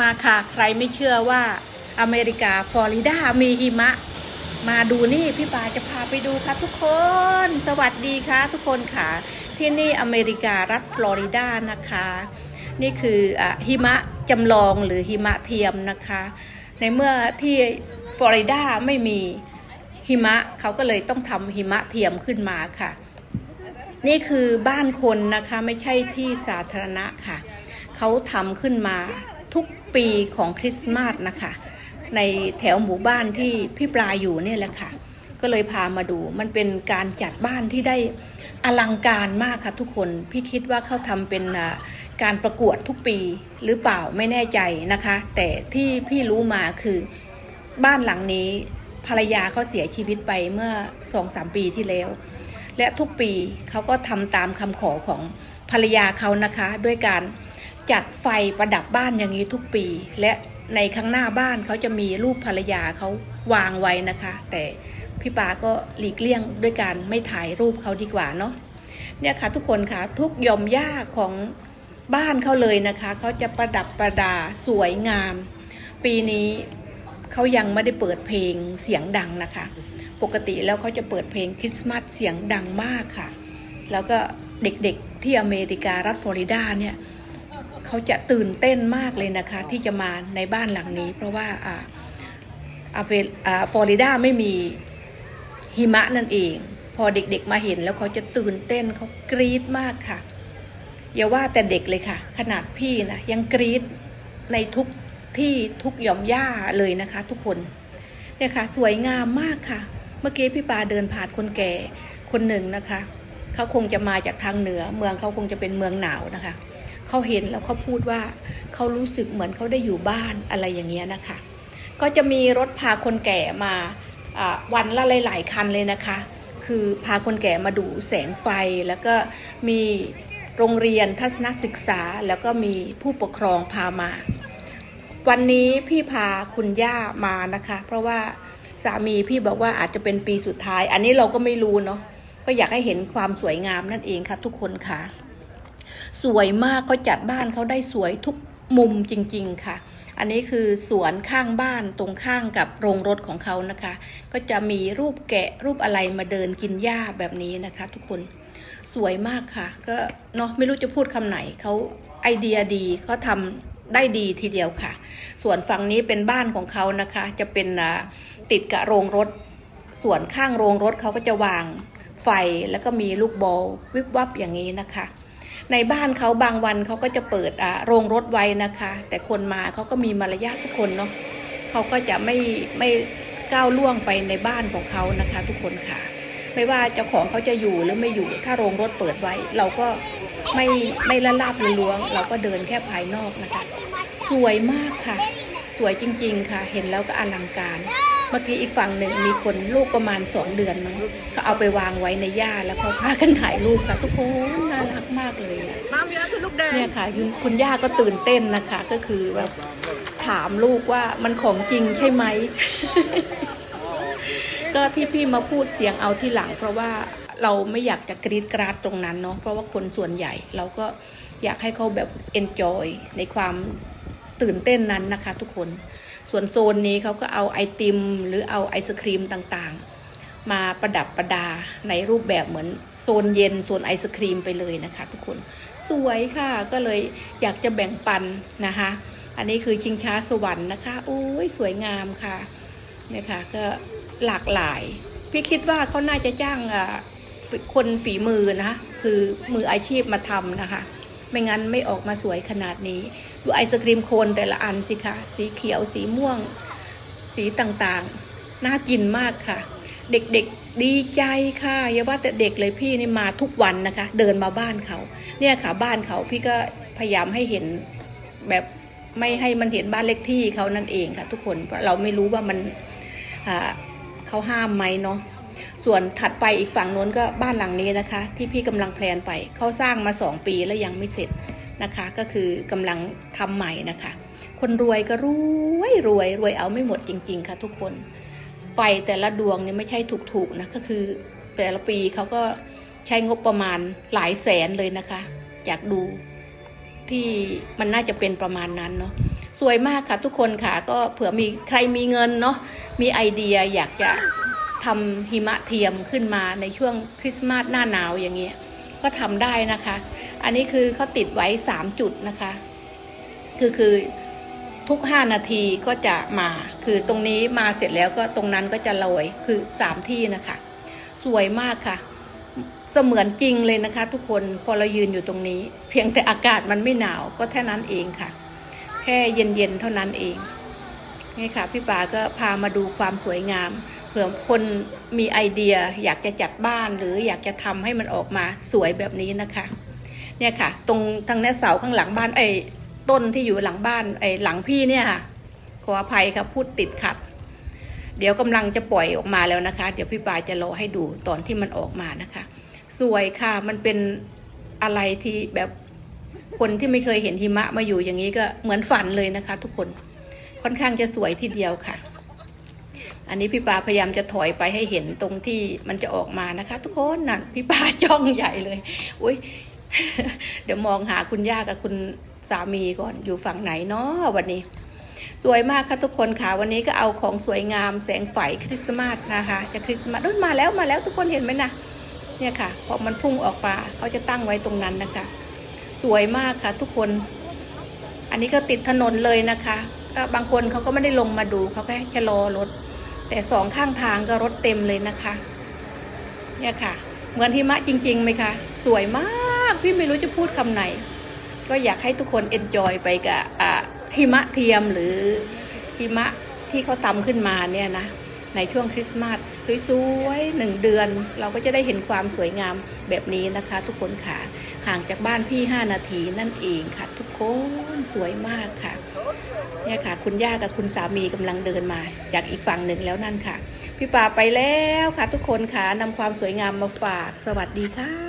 มาค่ะ ใครไม่เชื่อว่าอเมริกาฟลอริดามีหิมะ มาดูนี่พี่ปาจะพาไปดูค่ะทุกคน สวัสดีค่ะทุกคนค่ะ ที่นี่อเมริการัฐฟลอริดานะคะ นี่คืออหิมะจำลองหรือหิมะเทียมนะคะ ในเมื่อที่ฟลอริดาไม่มีหิมะเขาก็เลยต้องทำหิมะเทียมขึ้นมาค่ะ นี่คือบ้านคนนะคะไม่ใช่ที่สาธารณะค่ะ เขาทำขึ้นมา ทุกปีของคริสต์มาสนะคะ ในแถวหมู่บ้านที่พี่ปลาอยู่เนี่ยแหละค่ะ ก็เลยพามาดูมันเป็นการจัดบ้านที่ได้อลังการมากค่ะทุกคนพี่คิดว่าเขาทำเป็นการประกวดทุกปีหรือเปล่าไม่แน่ใจนะคะ แต่ที่พี่รู้มาคือบ้านหลังนี้ภรรยาเขาเสียชีวิตไปเมื่อสองสามปีที่แล้ว และทุกปีเขาก็ทำตามคำขอของภรรยาเขานะคะ ด้วยการ จัดไฟประดับบ้านอย่างนี้ทุกปี และในข้างหน้าบ้านเขาจะมีรูปภรรยาเขาวางไว้นะคะ แต่พี่ปาก็หลีกเลี่ยงด้วยการไม่ถ่ายรูปเขาดีกว่าเนาะเนี่ยค่ะทุกคนค่ะทุกยอมหญ้าของบ้านเขาเลยนะคะเขาจะประดับประดาสวยงาม ปีนี้เขายังไม่ได้เปิดเพลงเสียงดังนะคะ ปกติแล้วเขาจะเปิดเพลงคริสต์มาสเสียงดังมากค่ะ แล้วก็เด็กๆที่อเมริการัฐฟลอริดาเนี่ย เขาจะตื่นเต้นมากเลยนะคะ ที่จะมาในบ้านหลังนี้ เพราะว่าอ่าอาเวอ่าฟลอริดาไม่มีหิมะนั่นเอง พอเด็กๆมาเห็นแล้วเขาจะตื่นเต้นเขากรี๊ดมากค่ะอย่าว่าแต่เด็กเลยค่ะ ขนาดพี่นะยังกรี๊ดในทุกที่ทุกหย่อมหญ้าเลยนะคะ ทุกคนเนี่ยค่ะ สวยงามมากค่ะ เมื่อกี้พี่ปาเดินผ่านคนแก่คนหนึ่งนะคะ เขาคงจะมาจากทางเหนือ เมืองเขาคงจะเป็นเมืองหนาวนะคะ เขาเห็นแล้วเขาพูดว่าเขารู้สึกเหมือนเขาได้อยู่บ้านอะไรอย่างเงี้ยนะคะ ก็จะมีรถพาคนแก่มาวันละหลาย ๆ คันเลยนะคะ คือพาคนแก่มาดูแสงไฟแล้วก็มีโรงเรียนทัศนศึกษาแล้วก็มีผู้ปกครองพามา วันนี้พี่พาคุณย่ามานะคะ เพราะว่าสามีพี่บอกว่าอาจจะเป็นปีสุดท้าย อันนี้เราก็ไม่รู้เนาะก็อยากให้เห็นความสวยงามนั่นเองค่ะทุกคนค่ะ สวยมากเขาจัดบ้านเขาได้สวยทุกมุมจริง ๆ ค่ะ อันนี้คือสวนข้างบ้านตรงข้างกับโรงรถของเขานะคะ ก็จะมีรูปแกะรูปอะไรมาเดินกินหญ้าแบบนี้นะคะ ทุกคนสวยมากค่ะ ก็เนาะไม่รู้จะพูดคำไหนเขาไอเดียดีเขาทำได้ดีทีเดียวค่ะ ส่วนฝั่งนี้เป็นบ้านของเขานะคะ จะเป็นติดกับโรงรถ ส่วนข้างโรงรถเขาก็จะวางไฟแล้วก็มีลูกบอลวิบวับอย่างนี้นะคะ ในบ้านเขาบางวันเขาก็จะเปิดอ่าโรงรถไว้นะคะ แต่คนมาเขาก็มีมารยาททุกคนเนาะเขาก็จะไม่ไม่ก้าวล่วงไปในบ้านของเขานะคะ ทุกคนค่ะ ไม่ว่าเจ้าของเขาจะอยู่หรือไม่อยู่ถ้าโรงรถเปิดไว้ เราก็ไม่ไม่ละลาบละล้วง เราก็เดินแค่ภายนอกนะคะ สวยมากค่ะ สวยจริง ๆ ค่ะ เห็นแล้วก็อลังการ เมื่อกี้อีกฝั่งหนึ่งมีคนลูกประมาณสองเดือนมั้งเขาเอาไปวางไว้ในหญ้าแล้วเขาพากันถ่ายรูปค่ะ ทุกคนน่ารักมากเลยอะน้ำเยอะคือลูกแดงเนี่ยค่ะคุณคุณย่าก็ตื่นเต้นนะคะ ก็คือแบบถามลูกว่ามันของจริงใช่ไหม ก็ที่พี่มาพูดเสียงเอาที่หลัง เพราะว่าเราไม่อยากจะกรีดกราดตรงนั้นเนาะเพราะว่าคนส่วนใหญ่เราก็อยากให้เขาแบบ enjoy ในความตื่นเต้นนั้นนะคะทุกคน ส่วนโซนนี้เขาก็เอาไอติม หรือเอาไอศครีมต่างๆ มาประดับประดาในรูปแบบเหมือนโซนเย็นโซนไอศครีมไปเลยนะคะ ทุกคนสวยค่ะก็เลยอยากจะแบ่งปันนะคะ อันนี้คือชิงช้าสวรรค์นะคะโอ้ยสวยงามค่ะเนี่ยค่ะก็หลากหลาย พี่คิดว่าเขาน่าจะจ้างคนฝีมือนะคะคือมืออาชีพมาทำนะคะ ไม่งั้นไม่ออกมาสวยขนาดนี้ ดูไอศครีมโคนแต่ละอันสิคะสีเขียวสีม่วง สีต่างๆ น่ากินมากค่ะ เด็กๆดีใจค่ะอย่าว่าแต่เด็กเลยพี่นี่มาทุกวันนะคะ เดินมาบ้านเขา เนี่ยค่ะบ้านเขาพี่ก็พยายามให้เห็นแบบไม่ให้มันเห็นบ้านเลขที่เขานั่นเองค่ะ ทุกคนเพราะเราไม่รู้ว่ามันเขาห้ามไหมเนาะ ส่วนถัดไปอีกฝั่งโน้นก็บ้านหลังนี้นะคะ ที่พี่กำลังแพลนไปเขาสร้างมาสองปีแล้วยังไม่เสร็จนะคะ ก็คือกำลังทำใหม่นะคะ คนรวยก็รวยรวยรวยเอาไม่หมดจริง ๆ ค่ะ ทุกคนไฟแต่ละดวงเนี่ยไม่ใช่ถูกๆนะก็คือแต่ละปีเขาก็ใช้งบประมาณหลายแสนเลยนะคะอยากดูที่มันน่าจะเป็นประมาณนั้นเนาะสวยมากค่ะทุกคนค่ะ ก็เผื่อมีใครมีเงินเนาะมีไอเดียอยากจะ ทำหิมะเทียมขึ้นมาในช่วงคริสต์มาสหน้าหนาวอย่างเงี้ยก็ทำได้นะคะ อันนี้คือเขาติดไว้ 3 จุดนะคะ คือคือทุก 5 นาทีก็จะมา คือตรงนี้มาเสร็จแล้วก็ตรงนั้นก็จะลอยคือ 3 ที่นะคะ สวยมากค่ะ เสมือนจริงเลยนะคะ ทุกคนพอเรายืนอยู่ตรงนี้ เพียงแต่อากาศมันไม่หนาวก็แค่นั้นเองค่ะ แค่เย็นๆเท่านั้นเองนี่ค่ะพี่ป๋าก็พามาดูความสวยงาม เผื่อคนมีไอเดียอยากจะจัดบ้านหรืออยากจะทำให้มันออกมาสวยแบบนี้นะคะเนี่ยค่ะ ตรงทางเนี้ยเสาข้างหลังบ้านไอ้ต้นที่อยู่หลังบ้านไอ้หลังพี่เนี่ยค่ะขออภัยครับพูดติดขัด เดี๋ยวกำลังจะปล่อยออกมาแล้วนะคะ เดี๋ยวพี่ปายจะรอให้ดูตอนที่มันออกมานะคะ สวยค่ะมันเป็นอะไรที่แบบคนที่ไม่เคยเห็นหิมะมาอยู่อย่างนี้ก็เหมือนฝันเลยนะคะ ทุกคนค่อนข้างจะสวยทีเดียวค่ะ อันนี้พี่ปาพยายามจะถอยไปให้เห็นตรงที่มันจะออกมานะคะ ทุกคนนั่นพี่ปาจ้องใหญ่เลยอุ้ยเดี๋ยวมองหาคุณย่ากับคุณสามีก่อนอยู่ฝั่งไหนเนาะวันนี้ สวยมากค่ะทุกคนค่ะวันนี้ก็เอาของสวยงามแสงไฟคริสต์มาสนะคะจะคริสต์มาสอุ๊ยมาแล้วมาแล้วทุกคนเห็นไหมนะเนี่ยค่ะพอมันพุ่งออกมาเขาจะตั้งไว้ตรงนั้นนะคะ สวยมากค่ะทุกคน อันนี้ก็ติดถนนเลยนะคะบางคนเขาก็ไม่ได้ลงมาดูเขาแค่ชะลอรถ แต่สองข้างทางก็รถเต็มเลยนะคะ เนี่ยค่ะ เหมือนหิมะจริงๆไหมคะ สวยมาก พี่ไม่รู้จะพูดคำไหน ก็อยากให้ทุกคนเอนจอยไปกับหิมะเทียมหรือหิมะที่เขาทำขึ้นมาเนี่ยนะ ในช่วงคริสต์มาสสวยๆหนึ่งเดือน เราก็จะได้เห็นความสวยงามแบบนี้นะคะ ทุกคนค่ะ ห่างจากบ้านพี่ 5 นาทีนั่นเองค่ะ ทุกคนสวยมากค่ะ เนี่ยค่ะ คุณย่ากับคุณสามีกำลังเดินมา จากอีกฝั่งหนึ่งแล้วนั่นค่ะ พี่ป่าไปแล้วค่ะทุกคนค่ะนำความสวยงามมาฝาก สวัสดีค่ะ